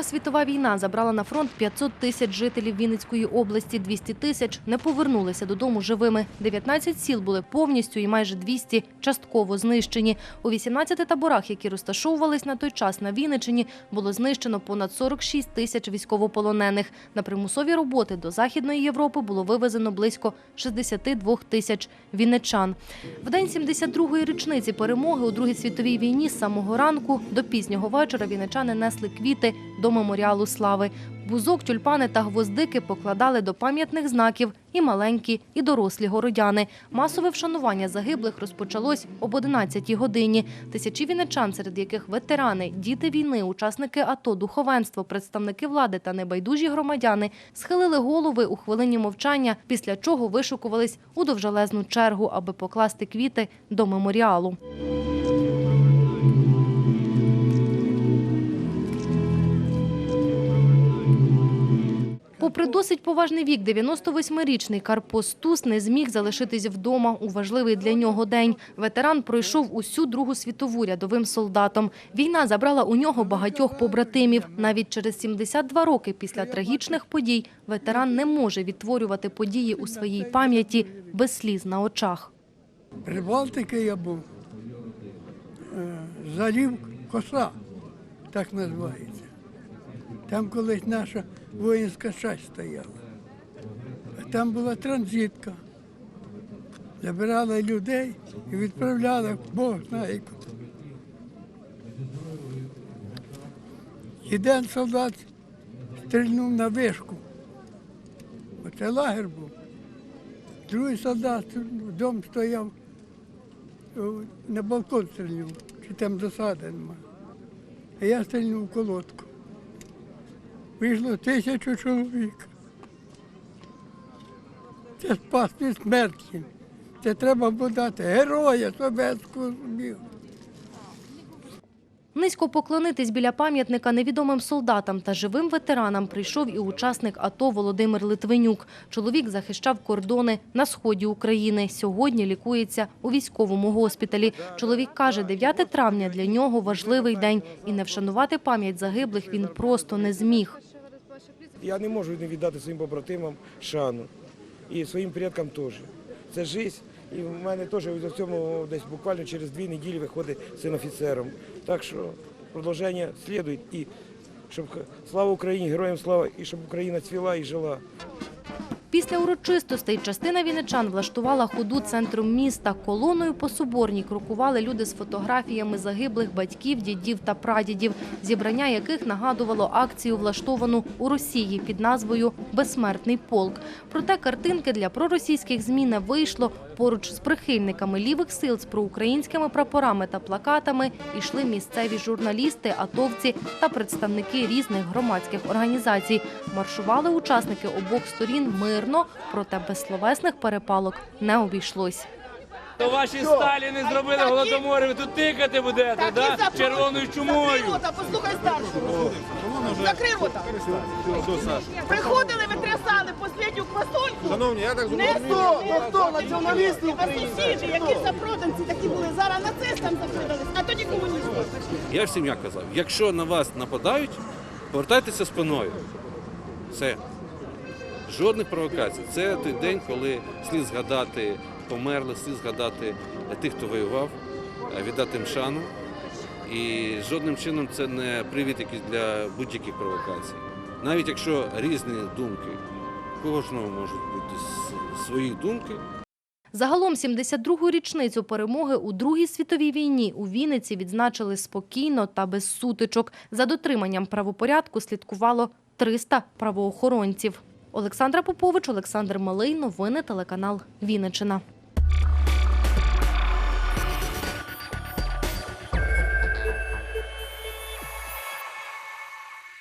Друга світова війна забрала на фронт 500 тисяч жителів Вінницької області, 200 тисяч не повернулися додому живими. 19 сіл були повністю і майже 200 частково знищені. У 18 таборах, які розташовувались на той час на Вінниччині, було знищено понад 46 тисяч військовополонених. На примусові роботи до Західної Європи було вивезено близько 62 тисяч вінничан. В день 72-ї річниці перемоги у Другій світовій війні з самого ранку до пізнього вечора вінничани несли квіти до меморіалу слави. Бузок, тюльпани та гвоздики покладали до пам'ятних знаків і маленькі, і дорослі городяни. Масове вшанування загиблих розпочалось об 11-й годині. Тисячі вінничан, серед яких ветерани, діти війни, учасники АТО, духовенство, представники влади та небайдужі громадяни схилили голови у хвилині мовчання, після чого вишукувались у довжелезну чергу, аби покласти квіти до меморіалу. Попри досить поважний вік, 98-річний Карпо Стус не зміг залишитись вдома у важливий для нього день. Ветеран пройшов усю Другу світову рядовим солдатом. Війна забрала у нього багатьох побратимів. Навіть через 72 роки після трагічних подій ветеран не може відтворювати події у своїй пам'яті без сліз на очах. Прибалтики я був. Е, Залів коса, так називається. Там колись наша воїнська часть стояла. Там була транзитка. Забирали людей і відправляли, Бог знає куди. Один солдат стрільнув на вишку. Оце лагер був. Другий солдат, дом стояв, на балкон стрільнув, чи там засади нема. А я стрільнув колодку. Вийшло тисячу чоловік. Це спас від смерті. Це треба було героя Совєтського Союзу. Низько поклонитись біля пам'ятника невідомим солдатам та живим ветеранам прийшов і учасник АТО Володимир Литвинюк. Чоловік захищав кордони на сході України. Сьогодні лікується у військовому госпіталі. Чоловік каже, 9 травня для нього важливий день, і не вшанувати пам'ять загиблих він просто не зміг. Я не можу не віддати своїм побратимам шану і своїм предкам теж. Це життя. І в мене теж у цьому десь буквально через дві неділі виходить син офіцером. Так що продовження слідує. І щоб слава Україні, героям слава, і щоб Україна цвіла і жила. Після урочистостей частина вінничан влаштувала ходу центром міста. Колоною по Соборній крокували люди з фотографіями загиблих батьків, дідів та прадідів, зібрання яких нагадувало акцію, влаштовану у Росії під назвою Безсмертний полк. Проте картинки для проросійських ЗМІ не вийшло. Поруч з прихильниками лівих сил з проукраїнськими прапорами та плакатами йшли місцеві журналісти, атовці та представники різних громадських організацій. Маршували учасники обох сторін мирно, проте без словесних перепалок не обійшлось. То ваші Сталіни зробили голодомор, ви тут тикати будете, да? червоною чумою. Закрий рота, послухай старшого. Закрий рота. Приходили, витрясали останню квасольку. Шановні, я так Не зрозумів. хто, хто, націоналісти України. Сусіди, які запроданці такі були, зараз нацистам запродались, а тоді комуністам. Я всім як казав, якщо на вас нападають, повертайтеся спиною. Все. Жодних провокацій. Це той день, коли слід згадати померлих, слід згадати тих, хто воював, віддати їм шану. І жодним чином це не привід якийсь для будь-яких провокацій. Навіть якщо різні думки, кожного можуть бути свої думки, Загалом 72-гу річницю перемоги у Другій світовій війні у Вінниці відзначили спокійно та без сутичок. За дотриманням правопорядку слідкувало 300 правоохоронців. Олександра Попович, Олександр Малий. Новини телеканал Вінниччина.